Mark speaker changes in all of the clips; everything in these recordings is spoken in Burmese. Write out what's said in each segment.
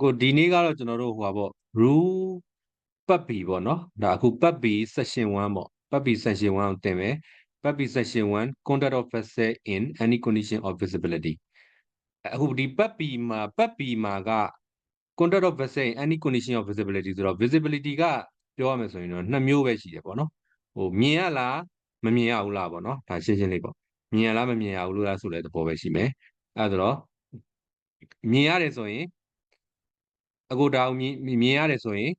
Speaker 1: အခုဒီနေ့ကတော့ကျွန်တော်တို့ဟိုပါပေါ့ rule ပတ်ပြီပေါ့နော်ဒါအခုပတ်ပြီ section 1ပေါ့ပတ်ပြီ section 1ကိုသင်မယ်ပတ်ပြီ section 1 conduct of vessel in any condition of visibility အခုဒီပတ်ပြီမှာပတ်ပြီမှာက conduct of vessel in any condition of visibility ဆိုတော့ visibility ကပြောရမယ်ဆိုရင်တော့နှစ်မျိုးပဲရှိတယ်ပေါ့နော်ဟိုမြင်ရလားမမြင်ရဘူးလားပေါ့နော်ဒါရှင်းရှင်းလေးပေါ့မြင်ရလားမမြင်ရဘူးလားဆိုတဲ့သဘောပဲရှိမယ်အဲဒါတော့မြင်ရတယ်ဆိုရင် အခုဒါကိုမြင်မြင်ရတယ်ဆိုရင်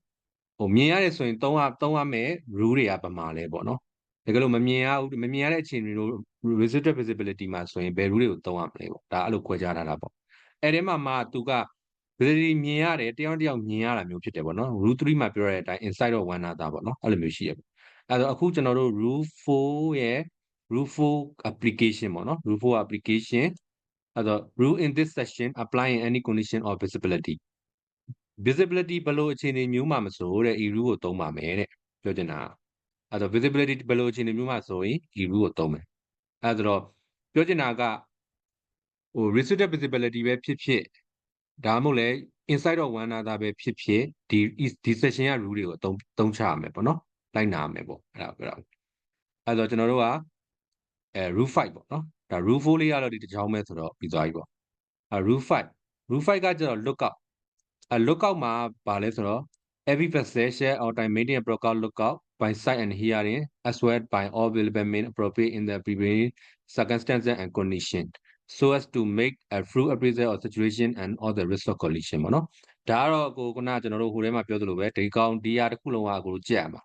Speaker 1: ဟိုမြင်ရတယ်ဆိုရင်သုံးရသုံးရမယ် rule တွေကပမာလဲပေါ့နော်တကယ်လို့မမြင်ရဘူးမမြင်ရတဲ့အခြေအနေတို့ residual visibility မှာဆိုရင်ဘယ် rule တွေကိုသုံးရမလဲပေါ့ဒါအဲ့လိုခွဲခြားထားတာပေါ့အဲ့ဒီမှာမှသူက visibility မြင်ရတယ်တယောက်တယောက်မြင်ရတာမျိုးဖြစ်တယ်ပေါ့နော် rule 3မှာပြောတဲ့အတိုင်း inside of one another ပေါ့နော်အဲ့လိုမျိုးရှိရပေါ့အဲ့တော့အခုကျွန်တော်တို့ rule 4ရဲ့ rule 4 application ပေါ့နော် rule 4 application အဲ့တော့ rule in this section apply in any condition of visibility visibility ဘယ်လိုအခြေအနေမျိုးမှမဆိုတဲ့ e rule ကိုသုံးပါမယ်တဲ့ပြောချင်တာအဲ့တော့ visibility ဘယ်လိုအခြေအနေမျိုးမှဆိုရင် e rule ကိုသုံးမယ်အဲ့တော့ပြောချင်တာကဟို restricted visibility ပဲဖြစ်ဖြစ်ဒါမှမဟုတ်လဲ inside of one another ပဲဖြစ်ဖြစ်ဒီဒီ session ရ rule တွေကိုအသုံးသုံးချရမယ်ပေါ့နော်လိုက်နာရမယ်ပေါ့အဲ့ဒါပြောတာအဲ့တော့ကျွန်တော်တို့ကအဲ rule 5ပေါ့နော်ဒါ rule 4လေးကတော့ဒီတစ်ချောင်းပဲဆိုတော့ပြီးသွားပြီပေါ့အဲ rule 5 rule 5ကကျတော့ lookout အဲ lookout မှာပါလဲဆိုတော့ every vessel share or time maintain a broker lookout by sight and hearing as well by all available means appropriate in the prevailing circumstances and condition so as to make a true appraisal of situation and all the risk of collision ပေါ့နော်ဒါကတော့ကိုခုနကျွန်တော်တို့ဟိုထဲမှာပြောသလိုပဲဒီကောင်ဒီဟာတစ်ခုလုံးကကိုကြက်ရမှာ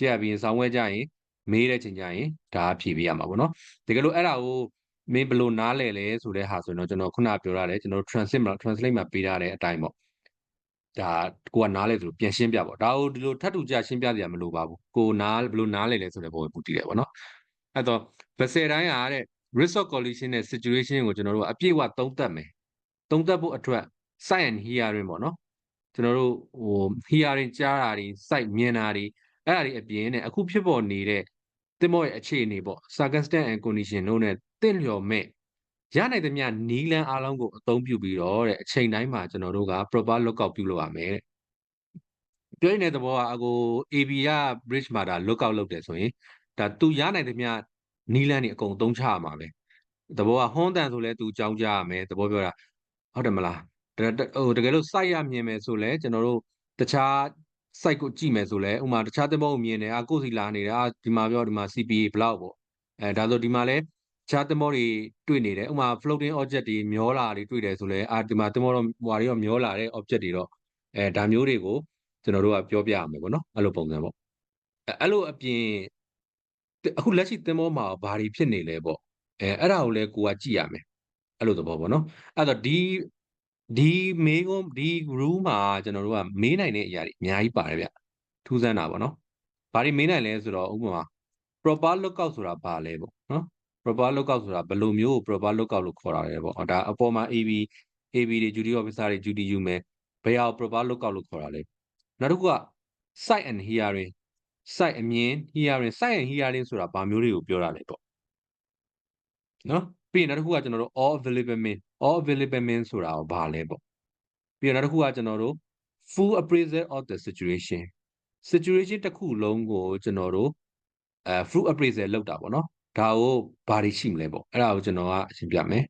Speaker 1: ကြက်ပြီးရင်ဆောင်းဝဲကြရင်မေးတဲ့ချိန်ကျရင်ဒါဖြည့်ပေးရမှာပေါ့နော်တကယ်လို့အဲ့ဒါကိုမင်းဘယ်လိုနားလဲလဲဆိုတဲ့ဟာဆိုရင်တော့ကျွန်တော်ခုနပြောရတယ်ကျွန်တော် translate မှာ translate မှာပေးထားတဲ့အတိုင်းပေါ့ ဒါကိုကနားလဲဆိုပြန်ရှင်းပြပေါ့ဒါကိုဒီလိုထပ်တူကြရှင်းပြစရာမလိုပါဘူးကိုနားဘယ်လိုနားလဲလဲဆိုတဲ့ပုံကိုပူတည်တယ်ပေါ့နော်အဲ့တော့ဗစယ်တိုင်းကတဲ့ risk of collision နဲ့ situation ကိုကျွန်တော်တို့အပြည့်အဝသုံးသပ်မယ်သုံးသပ်ဖို့အတွက် sight and hearing ပေါ့နော်ကျွန်တော်တို့ဟို hearing ကြားတာတွေ sight မြင်တာတွေအဲ့ဒါတွေအပြင်နဲ့အခုဖြစ်ပေါ်နေတဲ့တင်မောရဲ့အခြေအနေပေါ့ circumstance and condition တို့နဲ့တင့်လျော်မဲ့ ရနိုင်သမျှနီးလန်းအားလုံးကိုအသုံးပြုပြီးတော့တဲ့အချိန်တိုင်းမှာကျွန်တော်တို့က proper lookout ပြုလုပ်ရမယ်တဲ့ပြောရင်တဲ့သဘောကအကို AB က bridge မှာဒါ lookout လုပ်တယ်ဆိုရင်ဒါသူရနိုင်သမျှနီးလန်းတွေအကုန်သုံးချရမှာပဲသဘောကဟွန်းတန်ဆိုလဲသူကြောင်းကြရမယ်သဘောပြောတာဟုတ်တယ်မလားဟိုတကယ်လို့ site ရမြင်မယ်ဆိုလဲကျွန်တော်တို့တခြား site ကိုကြည့်မယ်ဆိုလဲဥမာတခြားသဘောကိုမြင်တယ်အာကိုစီလာနေတယ်အာဒီမှာပြောဒီမှာ CPA ဘလောက်ပေါ့အဲဒါဆိုဒီမှာလဲ ခြားသမောတွေတွေ့နေတယ်ဥမာ floating object တွေမျောလာတွေတွေ့တယ်ဆိုလဲအာဒီမှာသမောတော့ဟွာတွေရောမျောလာတဲ့ object တွေတော့အဲဒါမျိုးတွေကိုကျွန်တော်တို့ကပြောပြရမယ်ပေါ့နော်အဲ့လိုပုံစံပေါ့အဲ့လိုအပြင်အခုလက်ရှိသင်္ဘောမှာဘာတွေဖြစ်နေလဲပေါ့အဲအဲ့ဒါကိုလည်းကိုကကြည့်ရမယ်အဲ့လိုသဘောပေါ့နော်အဲ့တော့ဒီဒီမေးခွန်းဒီ rule မှာကျွန်တော်တို့ကမေးနိုင်တဲ့အရာတွေအများကြီးပါတယ်ဗျထူးဆန်းတာပေါ့နော်ဘာတွေမေးနိုင်လဲဆိုတော့ဥပမာ proper lookout ဆိုတာဘာလဲပေါ့နော် proper lookout ဆိုတာဘယ်လိုမျိုး proper lookout လို့ခေါ်တာလဲပေါ့ဒါအပေါ်မှာ AB AB တွေ duty officer တွေ duty ယူမယ်ဘယ်ဟာ proper lookout လို့ခေါ်တာလဲနောက်တစ်ခုက sight and hearing sight အမြင် hearing sight and hearing ဆိုတာဘာမျိုးတွေကိုပြောတာလဲပေါ့နော်ပြီးရင်နောက်တစ်ခုကကျွန်တော်တို့ all available mean all available mean ဆိုတာကိုဘာလဲပေါ့ပြီးရင်နောက်တစ်ခုကကျွန်တော်တို့ full appraisal of the situation situation တစ်ခုလုံးကိုကျွန်တော်တို့အဲ full appraisal လောက်တာပေါ့နော် ဒါကိုဘာတွေရှိမလဲပေါ့အဲ့ဒါကိုကျွန်တော်ကအရှင်းပြမယ်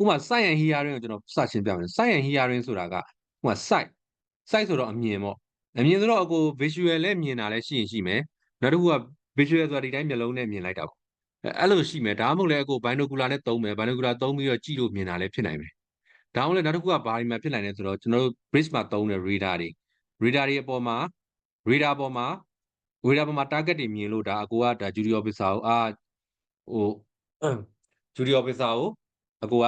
Speaker 1: ဥပမာ sight and hearing ကိုကျွန်တော်စရှင်းပြမယ် sight and hearing ဆိုတာကဥပမာ sight sight ဆိုတော့အမြင်ပေါ့အမြင်ဆိုတော့အကို visual လည်းမြင်တာလည်းရှိရင်ရှိမယ်နောက်တစ်ခုက visual ဆိုတာဒီတိုင်းမျက်လုံးနဲ့မြင်လိုက်တာပေါ့အဲ့လိုရှိမယ်ဒါမှမဟုတ်လည်းအကို binocular နဲ့သုံးမယ် binocular သုံးပြီးတော့ကြည့်လို့မြင်တာလည်းဖြစ်နိုင်မယ်ဒါမှမဟုတ်လည်းနောက်တစ်ခုကဘာဒီမှာဖြစ်နိုင်လဲဆိုတော့ကျွန်တော်တို့ bridge မှာသုံးတဲ့ radar တွေ radar တွေအပေါ်မှာ radar ပေါ်မှာ radar ပေါ်မှာ target တွေမြင်လို့ဒါအကိုကဒါ duty officer ကိုအာဟို duty officer ကိုအကိုက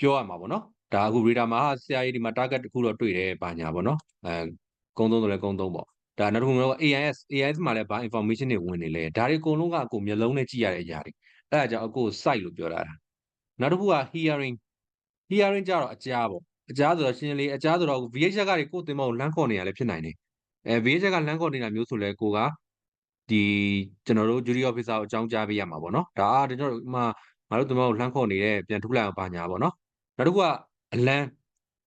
Speaker 1: ပြောရမှာပေါ့နော်ဒါအခု radar မှာဆရာကြီးဒီမှာ target တစ်ခုတော့တွေ့တယ်ဘာညာပေါ့နော်အဲကုန်းသုံးဆိုလဲကုန်းသုံးပေါ့ဒါနောက်တစ်ခုကတော့ AIS AIS မှာလည်းဘာ information တွေဝင်နေလဲဒါတွေအကုန်လုံးကအကိုမျိုးလုံးနဲ့ကြည့်ရတဲ့အရာတွေအဲ့ဒါကြောင့်အကို site လို့ပြောတာနောက်တစ်ခုက hearing hearing ကြတော့အကြားပေါ့အကြားဆိုတော့ရှင်းလေးအကြားဆိုတော့ VH ကတွေကိုတင်မောကိုလမ်းခေါ်နေရလဲဖြစ်နိုင်တယ် အဲ VH ကလမ်းခေါ်နေတာမျိုးဆိုလဲကိုကဒီကျွန်တော်တို့ jury officer ကိုအကြောင်းကြားပေးရမှာပေါ့နော်ဒါအားကျွန်တော်တို့မှငါတို့တင်မောကိုလမ်းခေါ်နေတယ်ပြန်ထုတ်လိုက်အောင်ပါညာပေါ့နော်နောက်တစ်ခုကအလန်း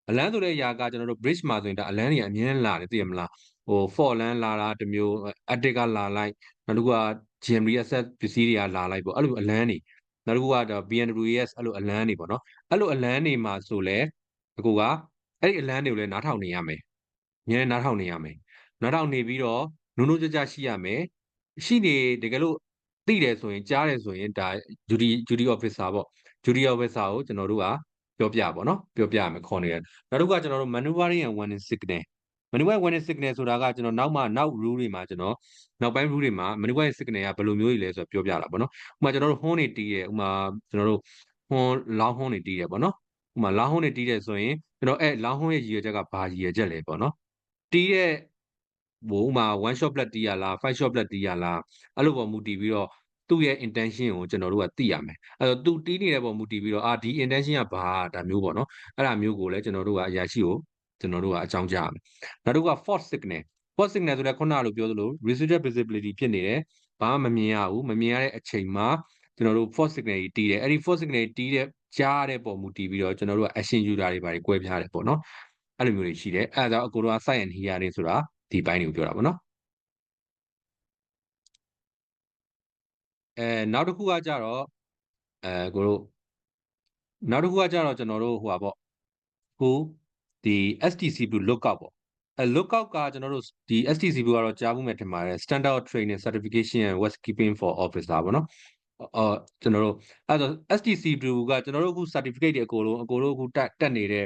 Speaker 1: အလန်းဆိုတဲ့အရာကကျွန်တော်တို့ bridge မှာဆိုရင်ဒါအလန်းတွေအမြဲလာတယ်သိရမလားဟို for လန်းလာတာတမျိုး attic ကလာလိုက်နောက်တစ်ခုက GMD asset ပစ္စည်းတွေကလာလိုက်ပေါ့အဲ့လိုအလန်းတွေနောက်တစ်ခုကတော့ BNWS အဲ့လိုအလန်းတွေပေါ့နော်အဲ့လိုအလန်းတွေမှာဆိုလဲအကူကအဲ့ဒီအလန်းတွေကိုလည်းနားထောင်နေရမယ်ညနေနားထောင်နေရမယ် နားထောင်နေပြီးတော့နုံနုံကြကြရှိရမယ်ရှိနေတကယ်လို့သိတယ်ဆိုရင်ကြားတယ်ဆိုရင်ဒါ duty duty officer ပေါ့ duty officer ကိုကျွန်တော်တို့ကပြောပြပါတော့ပြောပြရမယ်ခေါ်နေတယ်နောက်တစ်ခုကကျွန်တော်တို့ maneuvering and warning signal maneuvering warning signal ဆိုတာကကျွန်တော်နောက်မှနောက် rule တွေမှာကျွန်တော်နောက်ပိုင်း rule တွေမှာ maneuvering signal ကဘယ်လိုမျိုးကြီးလဲဆိုတော့ပြောပြတာပေါ့နော်ဥပမာကျွန်တော်တို့ horn တွေတီးရဲဥပမာကျွန်တော်တို့ horn လောင်း horn တွေတီးရဲပေါ့နော်ဥပမာလောင်း horn တွေတီးရဲဆိုရင်ကျွန်တော်အဲလောင်း horn ရဲ့ရည်ရွယ်ချက်ကဘာရည်ရွယ်ချက်လဲပေါ့နော်တီးရဲ့ ဟိုဥမာ1 shot blood တီးရလား5 shot blood တီးရလားအဲ့လိုပေါ်မူတည်ပြီးတော့သူ့ရဲ့ intention ကိုကျွန်တော်တို့ကသိရမယ်အဲ့တော့သူတီးနေတဲ့ပုံမူတည်ပြီးတော့အာဒီ intention ကဘာဒါမျိုးပေါ့နော်အဲ့ဒါမျိုးကိုလည်းကျွန်တော်တို့ကအရာရှိကိုကျွန်တော်တို့ကအကြောင်းကြားရမယ်နောက်တစ်ခုက false signal false signal ဆိုတဲ့ခုနကလိုပြောသလို residual visibility ဖြစ်နေတယ်ဘာမှမမြင်ရဘူးမမြင်ရတဲ့အချိန်မှာကျွန်တော်တို့ false signal ကြီးတီးတယ်အဲ့ဒီ false signal တီးတဲ့ကြားတဲ့ပုံမူတည်ပြီးတော့ကျွန်တော်တို့က action user တွေပါတယ်꿰ပြားတယ်ပေါ့နော်အဲ့လိုမျိုးတွေရှိတယ်အဲ့ဒါကြောင့်အကိုတို့က site and hearing ဆိုတာ ဒီဘိုင်းတွေကိုပြောတာပေါ့နော်အဲနောက်တစ်ခုကကြတော့အဲကိုတို့နောက်တစ်ခုကကြတော့ကျွန်တော်တို့ဟိုပါပေါ့ကိုဒီ STCP lookout ပေါ့အဲ lookout ကကျွန်တော်တို့ဒီ STCP ကတော့ကြားမှုမဲ့ထင်ပါတယ် Standard Training Certification and West Keeping for Officer ပေါ့နော်အော်ကျွန်တော်တို့အဲ့တော့ STCP ကကျွန်တော်တို့အခု certificate တွေအကုန်လုံးအကုန်လုံးအခုတက်တက်နေတဲ့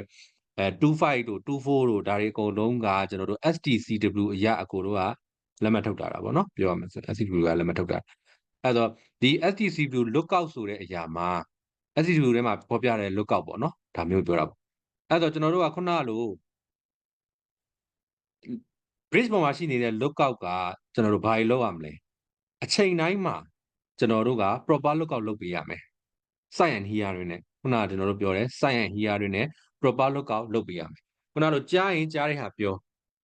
Speaker 1: အဲ25တို့24တို့ဒါတွေအကုန်လုံးကကျွန်တော်တို့ STCW အရာအကုန်လုံးကလက်မှတ်ထုတ်တာတာပေါ့နော်ပြောရမယ်ဆို STCW ကလက်မှတ်ထုတ်တာအဲ့တော့ဒီ STCW lookout ဆိုတဲ့အရာမှာ STCW ထဲမှာပေါ်ပြတဲ့ lookout ပေါ့နော်ဒါမျိုးပြောတာပေါ့အဲ့တော့ကျွန်တော်တို့ကခုနကလို bridge ပေါ်မှာရှိနေတဲ့ lookout ကကျွန်တော်တို့ဘာတွေလုပ်ရမလဲအချိန်တိုင်းမှာကျွန်တော်တို့က proper lookout လုပ်ပေးရမယ် site and hear တွေနဲ့ခုနကကျွန်တော်တို့ပြောတယ် site and hear တွေနဲ့ proper lookout လုပ်ပေးရမယ်ခုနကတော့ကြားရင်ကြားတဲ့ဟာပြော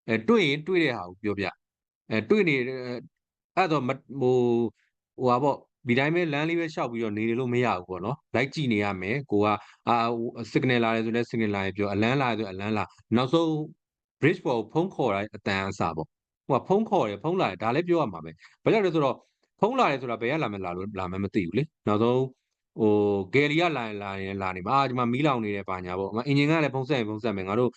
Speaker 1: အဲတွေ့ရင်တွေ့တဲ့ဟာကိုပြောပြအဲတွေ့နေအဲ့တော့ဟိုဟိုဟာပေါ့ဒီတိုင်းပဲလမ်းလေးပဲရှောက်ပြီးတော့နေလို့မရဘူးပေါ့နော်လိုက်ကြည့်နေရမယ်ကိုကအာ signal လာတယ်ဆိုလည်း signal လာရင်ပြောအလန်းလာတယ်ဆိုအလန်းလာနောက်ဆုံး bridge ပေါ်ဖုံးခေါ်တိုင်းအတန်အစပေါ့ဟိုကဖုံးခေါ်တယ်ဖုံးလာတယ်ဒါလည်းပြောရမှာပဲဘာကြောင့်လဲဆိုတော့ဖုံးလာတယ်ဆိုတာဘယ်ကလာမလာလို့လာမမသိဘူးလေနောက်ဆုံး ဟိုဂယ်လီကလာရင်လာရင်လာနေမှာအာဒီမှာမီးလောင်နေတယ်ပါညာပေါ့အင်ဂျင်ကလည်းဖုံးဆက်ရင်ဖုံးဆက်မယ်ငါတို့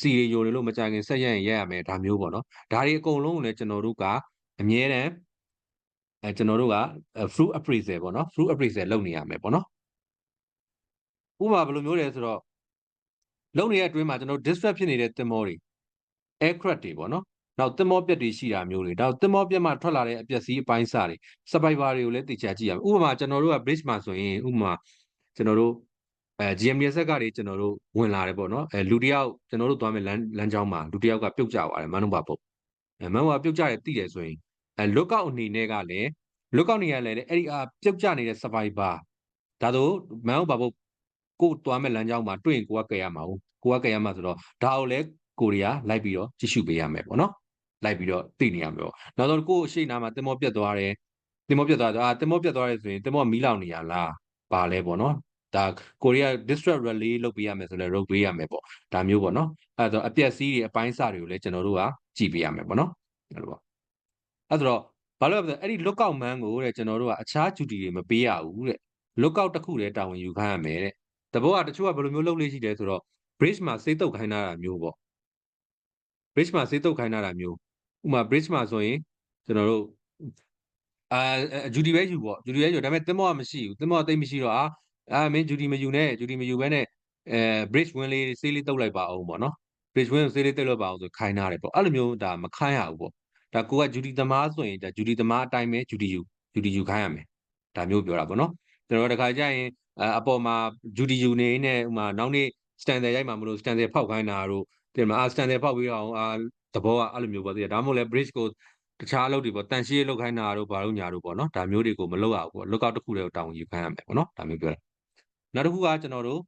Speaker 1: စီရီယိုတွေလို့မကြခင်ဆက်ရရင်ရက်ရမယ်ဒါမျိုးပေါ့နော်ဒါတွေအကုန်လုံးကိုလည်းကျွန်တော်တို့ကအမြဲတမ်းအဲကျွန်တော်တို့က fruit appraisal ပေါ့နော် fruit appraisal လုပ်နေရမယ်ပေါ့နော်ဥပမာဘယ်လိုမျိုးလဲဆိုတော့လုပ်နေတဲ့အတွင်းမှာကျွန်တော် distract ဖြစ်နေတဲ့တင်မောတွေ aircraft တွေပေါ့နော် နောက်တင်မောပြက်တွေရှိတာမျိုးတွေဒါတင်မောပြက်မှထွက်လာတဲ့အပျက်စီးအပိုင်းစားတွေ survivor တွေကိုလည်းသိချာကြည့်ရမယ်ဥပမာကျွန်တော်တို့က bridge မှာဆိုရင်ဥပမာကျွန်တော်တို့အဲ GMDS ကတွေကျွန်တော်တို့ဝင်လာတယ်ပေါ့နော်အဲလူတယောက်ကျွန်တော်တို့သွားမယ်လမ်းလမ်းကြောင်းမှာလူတယောက်ကပြုတ်ကျသွားတယ်မန်နုဘာပုတ်အဲမန်နုဘာပြုတ်ကျတယ်သိတယ်ဆိုရင်အဲ lookout အနေနဲ့ကလည်း lookout နေရလဲအဲ့ဒီအာပြုတ်ကျနေတဲ့ survivor ဒါဆိုမန်နုဘာပုတ်ကိုသွားမဲ့လမ်းကြောင်းမှာတွေ့ရင်ကိုကကြရမှာဟုတ်ကိုကကြရမှာဆိုတော့ဒါကိုလည်းကိုရီးယားလိုက်ပြီးတော့ကြည့်ရှုပေးရမယ်ပေါ့နော် လိုက်ပြီးတော့သိနေရမယ်ပေါ့နောက်တော့ကို့အရှိနာမှာတင်မောပြတ်သွားတယ်တင်မောပြတ်သွားတယ်အာတင်မောပြတ်သွားတယ်ဆိုရင်တင်မောမီးလောင်နေရလားပါလဲပေါ့နော်ဒါကိုရီးယား district relay လုပ်ပေးရမယ်ဆိုလဲ road ပေးရမယ်ပေါ့ဒါမျိုးပေါ့နော်အဲတော့အပြက်စီးတွေအပိုင်းစတွေကိုလည်းကျွန်တော်တို့ကကြည့်ပေးရမယ်ပေါ့နော်အဲ့လိုပေါ့အဲ့တော့ဘာလို့လဲအဲ့ဒီ lookout man ကိုတဲ့ကျွန်တော်တို့ကအခြား duty တွေမပေးရဘူးတဲ့ lookout တစ်ခုတည်းတာဝန်ယူခိုင်းရမယ်တဲ့တဘောကတချို့ကဘယ်လိုမျိုးလုပ်လို့ရှိတယ်ဆိုတော့ bridge မှာစေးတုပ်ခိုင်းတာမျိုးပေါ့ bridge မှာစေးတုပ်ခိုင်းတာမျိုး ဥမာ bridge မှာဆိုရင်ကျွန်တော်တို့အာ duty ပဲယူပေါ့ duty ပဲယူဒါပေမဲ့တင်မောကမရှိဘူးတင်မောကတိတ်မရှိတော့အာအာမင်း duty မယူနဲ့ duty မယူဘဲနဲ့အဲ bridge win လေးစေးလေးတုပ်လိုက်ပါအောင်ပေါ့နော် bridge win စေးလေးတုပ်လိုက်ပါအောင်ဆိုခိုင်းထားတယ်ပေါ့အဲ့လိုမျိုးဒါမခိုင်းရဘူးပေါ့ဒါကိုက duty သမားဆိုရင်ဒါ duty သမားအတိုင်းပဲ duty ယူ duty ယူခိုင်းရမယ်ဒါမျိုးပြောတာပေါ့နော်ကျွန်တော်တခါကြရင်အပေါ်မှာ duty ယူနေနေဥမာနောက်နေ့ standard ရိုက်မှာမလို့ standard ဖောက်ခိုင်းတာတို့ဒီမှာ standard ဖောက်ပြီးတော့အာ သဘောကအဲ့လိုမျိုးပေါ့သိရဒါမှမဟုတ်လဲ bridge ကိုတခြားအလုပ်တွေပေါ့တန်ရှင်းလုပ်ခိုင်းတာတို့ဘာလို့ညာတို့ပေါ့နော်ဒါမျိုးတွေကိုမလုပ်ရဘူးပေါ့ lookout တစ်ခုတည်းကိုတောင်းယူခိုင်းရမယ်ပေါ့နော်ဒါမျိုးပြောတာနောက်တစ်ခုကကျွန်တော်တို့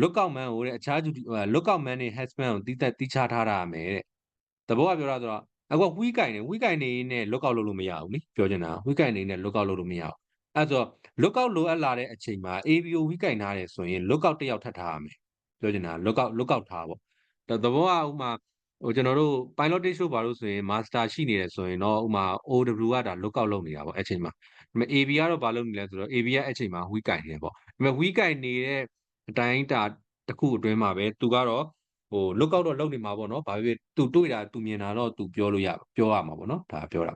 Speaker 1: lookout man ကိုတဲ့အခြား lookout man နဲ့ husband ကိုတီးသက်တီးခြားထားတာမယ်တဲ့သဘောကပြောတာဆိုတော့အခုဝီးကင်နေဝီးကင်နေနဲ့ lookout လုပ်လို့မရဘူးနိပြောချင်တာဝီးကင်နေနဲ့ lookout လုပ်လို့မရဘူးအဲ့ဆို lookout လိုအပ်လာတဲ့အချိန်မှာ ABO ဝီးကင်ထားတယ်ဆိုရင် lookout တယောက်ထပ်ထားရမယ်ပြောချင်တာ lookout lookout ထားပေါ့ဒါသဘောကဥမာ ဟိုကျွန်တော်တို့ pilot stage လို့ပါလို့ဆိုရင် master ရှိနေတယ်ဆိုရင်တော့ဥမာ OW ကဒါ lookout လုပ်နေတာပေါ့အဲ့ချိန်မှာဒါပေမဲ့ AB ကတော့ဘာလုပ်နေလဲဆိုတော့ AB ကအဲ့ချိန်မှာ weak ကင်နေပေါ့ဒါပေမဲ့ weak ကင်နေတဲ့အတိုင်းတာတစ်ခုအတွင်းမှာပဲသူကတော့ဟို lookout တော့လုပ်နေမှာပေါ့နော်ဘာဖြစ်ဖြစ်သူတွေ့တာသူမြင်တာတော့သူပြောလို့ရပြောရမှာပေါ့နော်ဒါပြောတာ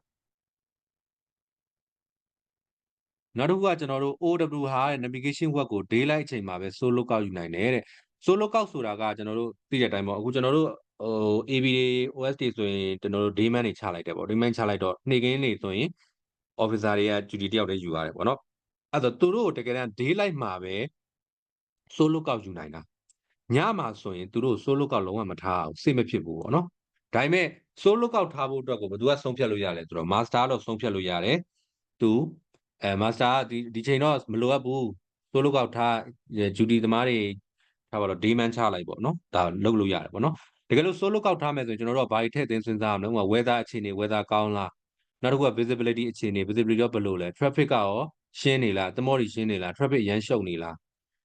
Speaker 1: နောက်တစ်ခုကကျွန်တော်တို့ OW ဟာတဲ့ navigation web ကို daylight အချိန်မှာပဲ solo lookout ယူနိုင်တယ်တဲ့ solo lookout ဆိုတာကကျွန်တော်တို့သိတဲ့အတိုင်းပေါ့အခုကျွန်တော်တို့ ဟို AB တွေ OS တွေဆိုရင်ကျွန်တော်တို့ dayman တွေချလိုက်တယ်ပေါ့ dayman ချလိုက်တော့နေ့ကင်းနေဆိုရင် officer တွေက duty တယောက်တည်းယူရတယ်ပေါ့နော်အဲ့တော့သူတို့ကိုတကယ်တမ်း daylight မှာပဲ solo lookout ယူနိုင်တာညမှာဆိုရင်သူတို့ solo lookout လုံးဝမထားအောင်စိတ်မဖြစ်ဘူးပေါ့နော်ဒါပေမဲ့ solo lookout ထားဖို့အတွက်ကိုဘယ်သူကဆုံးဖြတ်လို့ရလဲဆိုတော့ master တော့ဆုံးဖြတ်လို့ရတယ်သူအဲ master ကဒီဒီချိန်တော့မလိုအပ်ဘူး solo lookout ထား duty သမားတွေထားပါတော့ dayman ချလိုက်ပေါ့နော်ဒါလုပ်လို့ရတယ်ပေါ့နော် တကယ်လို့ solo lookout ထားမယ်ဆိုရင်ကျွန်တော်တို့ကဘာတွေထည့်သွင်းစဉ်းစားရမလဲဥပမာ weather အခြေအနေ weather ကောင်းလားနောက်တစ်ခုက visibility အခြေအနေ visibility တော့ဘယ်လိုလဲ traffic ကရောရှင်းနေလားတမောတွေရှင်းနေလား traffic ရမ်းရှုပ်နေလား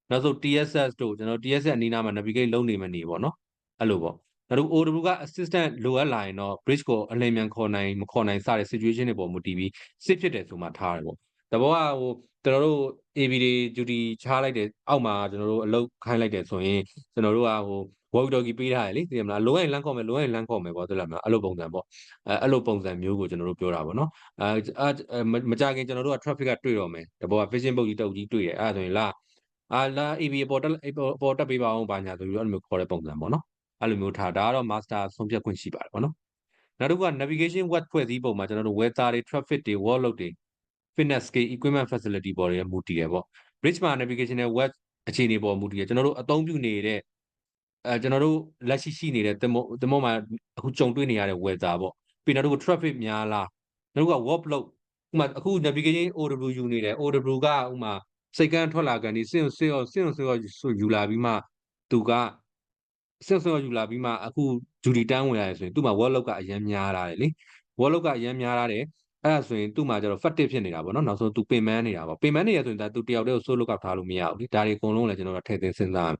Speaker 1: နောက်ဆုံး TSS တို့ကျွန်တော် TSS အနီးနားမှာ navigate လုပ်နေမနေပေါ့နော်အဲ့လိုပေါ့နောက်တစ်ခု OW က assistant လိုအပ်လာရင်တော့ bridge ကိုအလင်းမြန်ခေါ်နိုင်မခေါ်နိုင်စတဲ့ situation တွေပေါ်မူတည်ပြီးစစ်ဖြစ်တယ်ဆိုမှထားတယ်ပေါ့တဘောကဟိုကျွန်တော်တို့ AB တွေ duty ချလိုက်တယ်အောက်မှာကျွန်တော်တို့အလုပ်ခိုင်းလိုက်တယ်ဆိုရင်ကျွန်တော်တို့ကဟို walk doggy ပေးထားတယ်လေသိရမလားလိုရင်လမ်းခေါ်မယ်လိုရင်လမ်းခေါ်မယ်ပေါ့သိလားမလားအဲ့လိုပုံစံပေါ့အဲအဲ့လိုပုံစံမျိုးကိုကျွန်တော်တို့ပြောတာပေါ့နော်အဲမကြခင်ကျွန်တော်တို့က traffic ကတွေ့တော့မယ်တဘောက fishing boat ကြီးတုပ်ကြီးတွေ့တယ်အဲ့ဒါဆိုရင်လာအာလာ AB အပေါ်တက်အပေါ်တက်ပေးပါအောင်ဘာညာဆိုပြီးအဲ့လိုမျိုးခေါ်တဲ့ပုံစံပေါ့နော်အဲ့လိုမျိုးထားဒါကတော့ master ဆုံးဖြတ်ခွင့်ရှိပါတယ်ပေါ့နော်နောက်တစ်ခုက navigation web ဖွဲ့စည်းပုံမှာကျွန်တော်တို့ weather တွေ traffic တွေ workload တွေ fitness scale equipment facility ပေါ်တွေမူတည်တယ်ပေါ့ bridge မှာ navigation နဲ့ web အခြေအနေပေါ်မူတည်တယ်ကျွန်တော်တို့အသုံးပြုနေတဲ့ အဲကျွန်တော်တို့လက်ရှိရှိနေတဲ့တင်မောတင်မောမှာအခုကြုံတွေ့နေရတဲ့ weather ပေါ့ပြီးနောက်တစ်ခု traffic များလားနောက်တစ်ခုက workload ဥမာအခု navigation OW ယူနေတယ် OW ကဥမာစိတ်ကန်းထွက်လာကန်ဒီစင်စင်စင်စင်ဆိုယူလာပြီးမှသူကစင်စင်ယူလာပြီးမှအခု duty တန်းဝင်ရတယ်ဆိုရင်သူ့မှာ workload ကအရင်များလာတယ်လေ workload ကအရင်များလာတယ်အဲ့ဒါဆိုရင်သူ့မှာကျတော့ factive ဖြစ်နေတာပေါ့နော်နောက်ဆုံးသူပင်ပန်းနေတာပေါ့ပင်ပန်းနေရဆိုရင်ဒါသူတယောက်တည်းကို solo lookout ထားလို့မရဘူးလေဒါတွေအကုန်လုံးလည်းကျွန်တော်တို့ထည့်သွင်းစဉ်းစားရမယ်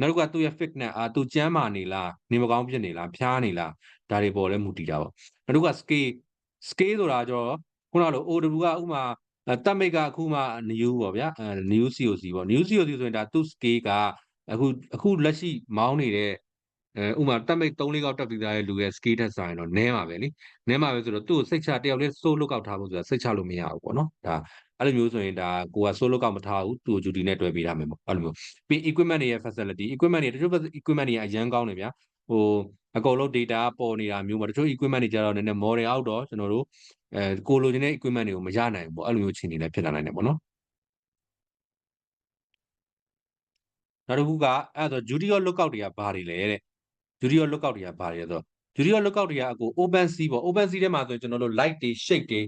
Speaker 1: နောက်တစ်ခုကသူ့ရဲ့ fitness အာသူကျန်းမာနေလားနေမကောင်းဖြစ်နေလားဖျားနေလားဒါတွေပေါ်လဲမူတည်တာပေါ့နောက်တစ်ခုက scale scale ဆိုတာကျတော့ခုနကလို OW ကဥမာတက်မိတ်ကအခုမှ new ပေါ့ဗျာအဲ new COC ပေါ့ new COC ဆိုရင်ဒါသူ့ scale ကအခုအခုလက်ရှိမောင်းနေတဲ့အဲဥမာတက်မိတ်3 4កောက်တက်ပြီးသားရဲ့လူရဲ့ scale ထက်ဆိုင်တော့နည်းမှာပဲလေနည်းမှာပဲဆိုတော့သူ့ကိုစိတ်ချတယောက်လေး solo lookout ထားဖို့ဆိုတာစိတ်ချလို့မရဘူးပေါ့နော်ဒါ အဲ့လိုမျိုးဆိုရင်ဒါကိုက solo lookout မထားဘူးသူ့ကို duty နဲ့တွဲပေးရမယ်ပေါ့အဲ့လိုမျိုးပြီး equipment တွေရဲ့ facility equipment တွေတချို့ equipment တွေအရန်ကောင်းနေဗျာဟိုအကုန်လုံး data ပေါ်နေတာမျိုးမှာတချို့ equipment တွေကြတော့နည်းနည်း model out တော့ကျွန်တော်တို့အဲကိုလိုချင်တဲ့ equipment တွေကိုမရနိုင်ဘူးပေါ့အဲ့လိုမျိုးအခြေအနေလည်းဖြစ်လာနိုင်တယ်ပေါ့နော်နောက်တစ်ခုကအဲ့တော့ judicial lookout တွေကဘာတွေလဲတဲ့ judicial lookout တွေကဘာတွေလဲဆိုတော့ judicial lookout တွေကအကို open sea ပေါ့ open sea ထဲမှာဆိုရင်ကျွန်တော်တို့ light တွေ shade တွေ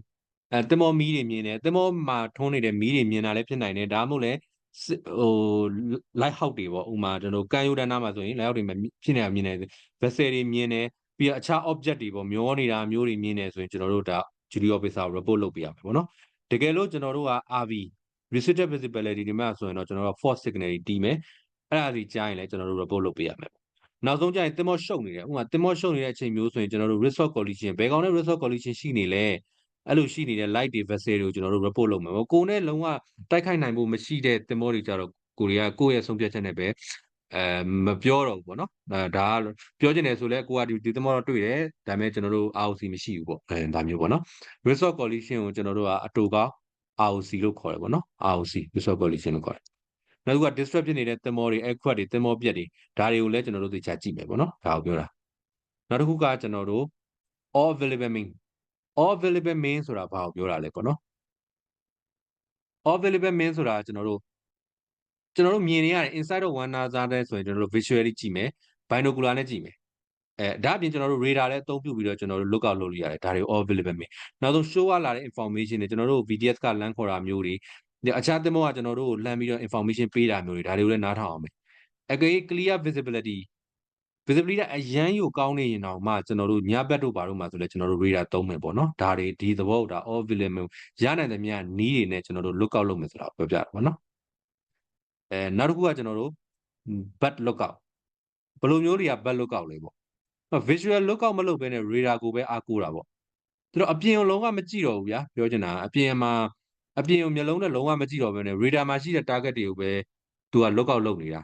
Speaker 1: အဲတင်မောမီးတွေမြင်တယ်တင်မောမှာထုံးနေတဲ့မီးတွေမြင်တာလည်းဖြစ်နိုင်တယ်ဒါမှမဟုတ်လည်းဟို light house တွေပေါ့ဥမာကျွန်တော်ကန်ယူဒန်နာမှာဆိုရင် light house တွေမှာဖြစ်နေတာမြင်တယ် vessel တွေမြင်တယ်ပြီးတော့အခြား object တွေပေါ့မျောနေတာမျိုးတွေမြင်တယ်ဆိုရင်ကျွန်တော်တို့ဒါ jury officer report လုပ်ပေးရမယ်ပေါ့နော်တကယ်လို့ကျွန်တော်တို့က RV restricted visibility ဒီမှာဆိုရင်တော့ကျွန်တော်တို့ false signal တွေတီးမယ်အဲ့ဒါကြီးကြားရင်လည်းကျွန်တော်တို့ report လုပ်ပေးရမယ်နောက်ဆုံးကျရင်တင်မောရှုပ်နေတယ်ဥပမာတင်မောရှုပ်နေတဲ့အချိန်မျိုးဆိုရင်ကျွန်တော်တို့ resource collision ဘယ်ကောင်နဲ့ resource collision ရှိနေလဲ အဲ့လိုရှိနေတဲ့ light တွေ vessel တွေကိုကျွန်တော်တို့ report လုပ်မှာပေါ့ကိုနဲ့လုံးဝတိုက်ခိုက်နိုင်ဖို့မရှိတဲ့တင်မောတွေကြတော့ကိုရီးယားကိုယ့်ရဲ့ဆုံးဖြတ်ချက်နဲ့ပဲအဲမပြောတော့ဘူးပေါ့နော်အဲဒါကပြောချင်တယ်ဆိုလဲကိုကဒီဒီသမောတော့တွေ့တယ်ဒါပေမဲ့ကျွန်တော်တို့ ROC မရှိဘူးပေါ့အဲဒါမျိုးပေါ့နော် resource collision ကိုကျွန်တော်တို့ကအတူကော ROC လို့ခေါ်တယ်ပေါ့နော် ROC resource collision လို့ခေါ်တယ်နောက်တစ်ခုက disrupt ဖြစ်နေတဲ့သင်္ဘောတွေ aircraft တွေသင်္ဘောပြက်တွေဒါတွေကိုလည်းကျွန်တော်တို့သိချာကြည့်မယ်ပေါ့နော်ဒါကိုပြောတာနောက်တစ်ခုကကျွန်တော်တို့ all available mean all available mean ဆိုတာဘာကိုပြောတာလဲပေါ့နော် all available mean ဆိုတာကျွန်တော်တို့ကျွန်တော်တို့မြင်နေရတယ် inside of one NASA တဲ့ဆိုရင်ကျွန်တော်တို့ visually ကြည့်မယ် binocular နဲ့ကြည့်မယ်အဲဒါအပြင်ကျွန်တော်တို့ radar လည်းအသုံးပြုပြီးတော့ကျွန်တော်တို့ look out လုပ်လို့ရတယ်ဒါတွေ all available မြင်နောက်ဆုံး show လာတဲ့ information တွေကျွန်တော်တို့ VDS ကလမ်းခေါ်တာမျိုးတွေအခြားသင်္ဘောကကျွန်တော်တို့ကိုလှမ်းပြီးတော့ information ပေးတာမျိုးတွေဒါတွေကိုလည်းနားထောင်အောင်မယ်အကေ clear visibility visibility အရန်ယူကောင်းနေရင်တော့မှကျွန်တော်တို့ညဘက်တို့ဘာတို့မှဆိုလဲကျွန်တော်တို့ radar သုံးမယ်ပေါ့နော်ဒါတွေဒီသဘောဒါ all available ရနိုင်တဲ့မြတ်နီးတွေနဲ့ကျွန်တော်တို့ look out လုပ်မယ်ဆိုတာပြောပြတာပေါ့နော်အဲနောက်တစ်ခုကကျွန်တော်တို့ bat lookout ဘယ်လိုမျိုးတွေက bad lookout လဲပေါ့ visual lookout မလုပ်ဘဲနဲ့ radar ကိုပဲအားကိုးတာပေါ့သူတို့အပြင်လုံးဝမကြည့်တော့ဘူးဗျာပြောချင်တာအပြင်မှာအပြင်ကိုမျိုးလုံးနဲ့လုံးဝမကြည့်တော့ဘဲနဲ့ radar မှာရှိတဲ့ target တွေကိုပဲသူက lookout လုပ်နေတာ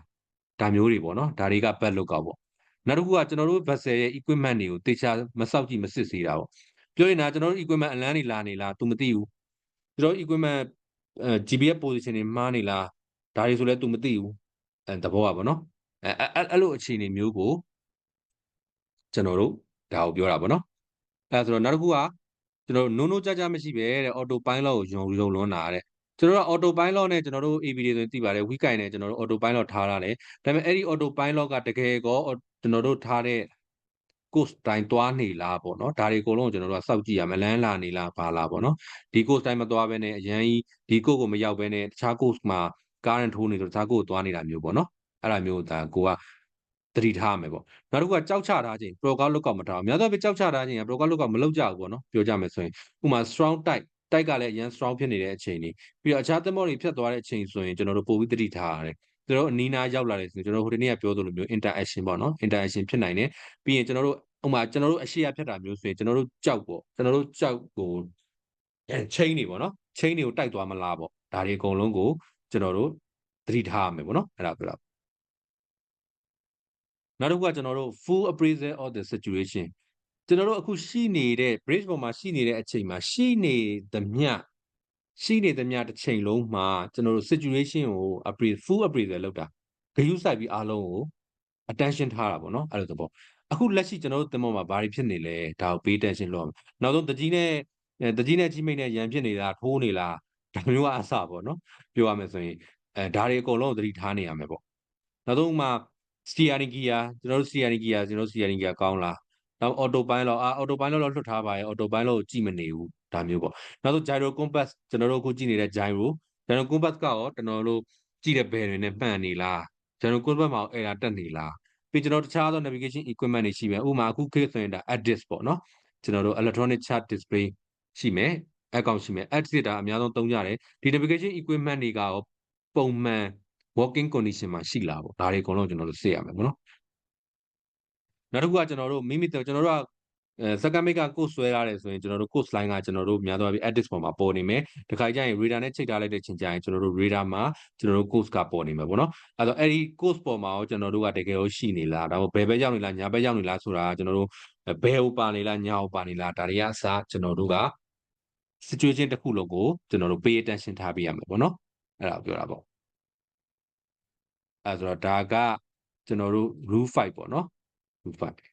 Speaker 1: ဒါမျိုးတွေပေါ့နော်ဒါတွေက bad lookout ပေါ့ နောက်တစ်ခုကကျွန်တော်တို့ vessel ရဲ့ equipment တွေကိုတေချာမစောက်ကြည့်မစစ်ဆေးတာပေါ့ပြောရင်ဒါကျွန်တော်တို့ equipment အလန်းနေလာနေလား तू မသိဘူးကျွန်တော် equipment အဲ GPS position တွေမှားနေလားဒါတွေဆိုလဲ तू မသိဘူးအဲသဘောပါပေါ့နော်အဲအဲ့အဲ့လိုအခြေအနေမျိုးကိုကျွန်တော်တို့ဒါကိုပြောတာပေါ့နော်အဲဆိုတော့နောက်တစ်ခုကကျွန်တော်တို့နိုးနိုးကြကြမရှိပဲတဲ့ auto pilot ကိုယုံယုံလွန်းတာတဲ့ ကျွန်တော်တို့ auto pilot နဲ့ကျွန်တော်တို့ AV တွေဆိုရင်သိပါတယ် weekend နဲ့ကျွန်တော်တို့ auto pilot ထားရတယ်ဒါပေမဲ့အဲ့ဒီ auto pilot ကတကယ်ကောကျွန်တော်တို့ထားတဲ့ course တိုင်းသွားနေလားပေါ့နော်ဒါတွေအကုန်လုံးကျွန်တော်တို့ကစောင့်ကြည့်ရမယ်လမ်းလာနေလားဘာလားပေါ့နော်ဒီ course တိုင်းမသွားဘဲနဲ့အရန်ကြီးဒီ course ကိုမရောက်ဘဲနဲ့တခြား course မှာကားရန်ထိုးနေတော့တခြား course ကိုသွားနေတာမျိုးပေါ့နော်အဲ့ဒါမျိုးဒါကိုကသတိထားမယ်ပေါ့နောက်တစ်ခုကကြောက်ချထားခြင်း pro ကောက်လောက်ကောက်မထားဘူးများသောအားဖြင့်ကြောက်ချထားခြင်းက pro ကောက်လောက်ကောက်မလောက်ကြဘူးပေါ့နော်ပြောကြမယ်ဆိုရင်ဥပမာ strong type တိုက်ကလည်းအရင် strong ဖြစ်နေတဲ့အချိန်တွေပြီးတော့အခြားသမောတွေဖြတ်သွားတဲ့အချိန်ဆိုရင်ကျွန်တော်တို့ပို့ပြီးသတိထားရတယ်ကျွန်တော်တို့အနီးနားရောက်လာတယ်ဆိုရင်ကျွန်တော်ဟိုတနေ့ကပြောသလိုမျိုး interaction ပေါ့နော် interaction ဖြစ်နိုင်တယ်ပြီးရင်ကျွန်တော်တို့ဥပမာကျွန်တော်တို့အရှိရဖြတ်တာမျိုးဆိုရင်ကျွန်တော်တို့ကြောက်ပေါ့ကျွန်တော်တို့ကြောက်ကိုအဲ chain တွေပေါ့နော် chain တွေကိုတိုက်သွားမလားပေါ့ဒါတွေအကုန်လုံးကိုကျွန်တော်တို့သတိထားရမယ်ပေါ့နော်အဲ့ဒါပြောတာနောက်တစ်ခုကကျွန်တော်တို့ full appraisal of the situation ကျွန်တော်တို့အခုရှိနေတဲ့ bridge ပေါ်မှာရှိနေတဲ့အချိန်မှာရှိနေသမျှရှိနေသမျှတစ်ချိန်လုံးမှာကျွန်တော်တို့ situation ကို appraise full appraisal လုပ်တာဂရုစိုက်ပြီးအားလုံးကို attention ထားတာပေါ့နော်အဲ့လိုသဘောအခုလက်ရှိကျွန်တော်တို့တင်မောမှာဘာတွေဖြစ်နေလဲဒါကို pay attention လုပ်ရမယ်နောက်ဆုံးတကြီးနဲ့တကြီးနဲ့ကြီးမိတ်နဲ့ရန်ဖြစ်နေတာထိုးနေလားဒါမျိုးကအစပေါ့နော်ပြောရမယ်ဆိုရင်အဲဒါတွေအကုန်လုံးသတိထားနေရမယ်ပေါ့နောက်ဆုံးမှ steering gear ကျွန်တော်တို့ steering gear ကျွန်တော်တို့ steering gear ကောင်းလား နောက် auto pilot အာ auto pilot တော့လွတ်ထားပါရဲ့ auto pilot ကိုကြည့်မနေဘူးဒါမျိုးပေါ့နောက်ဆုံး gyro compass ကျွန်တော်တို့အခုကြည့်နေတဲ့ gyro gyro compass ကရောကျွန်တော်တို့ကြည့်တဲ့ဘယ်တွေနဲ့မှန်နေလား gyro compass မှာ error တက်နေလားပြီးကျွန်တော်တခြားသော navigation equipment တွေရှိမယ်ဥပမာအခုခေတ်ဆိုရင်ဒါ ADIS ပေါ့နော်ကျွန်တော်တို့ electronic chart display ရှိမယ်အကောင့်ရှိမယ် ADIS ဒါအများဆုံးသုံးကြတယ်ဒီ navigation equipment တွေကရောပုံမှန် working condition မှာရှိလားပေါ့ဒါတွေအကုန်လုံးကျွန်တော်တို့စစ်ရမယ်ပေါ့နော် နောက်တစ်ခုကကျွန်တော်တို့မိမိကျွန်တော်တို့ကအဲ second make က course ဆွဲရတယ်ဆိုရင်ကျွန်တော်တို့ course line ကကျွန်တော်တို့များသောအားဖြင့် edit ပေါ်မှာပေါ်နေမယ်တခါကျရင် radar နဲ့ချိန်ထားလိုက်တဲ့ချိန်ကျရင်ကျွန်တော်တို့ radar မှာကျွန်တော်တို့ course ကပေါ်နေမယ်ပေါ့နော်အဲ့တော့အဲ့ဒီ course ပေါ်မှာရောကျွန်တော်တို့ကတကယ်ရောရှိနေလားဒါမှမဟုတ်ဘယ်ဘက်ရောက်နေလားညာဘက်ရောက်နေလားဆိုတာကျွန်တော်တို့ဘယ်ဟိုပါနေလားညာဟိုပါနေလားဒါတွေကအစားကျွန်တော်တို့က situation တစ်ခုလုံးကိုကျွန်တော်တို့ pay attention ထားပေးရမယ်ပေါ့နော်အဲ့ဒါပြောတာပေါ့အဲဆိုတော့ဒါကကျွန်တော်တို့ rule 5ပေါ့နော် rule 5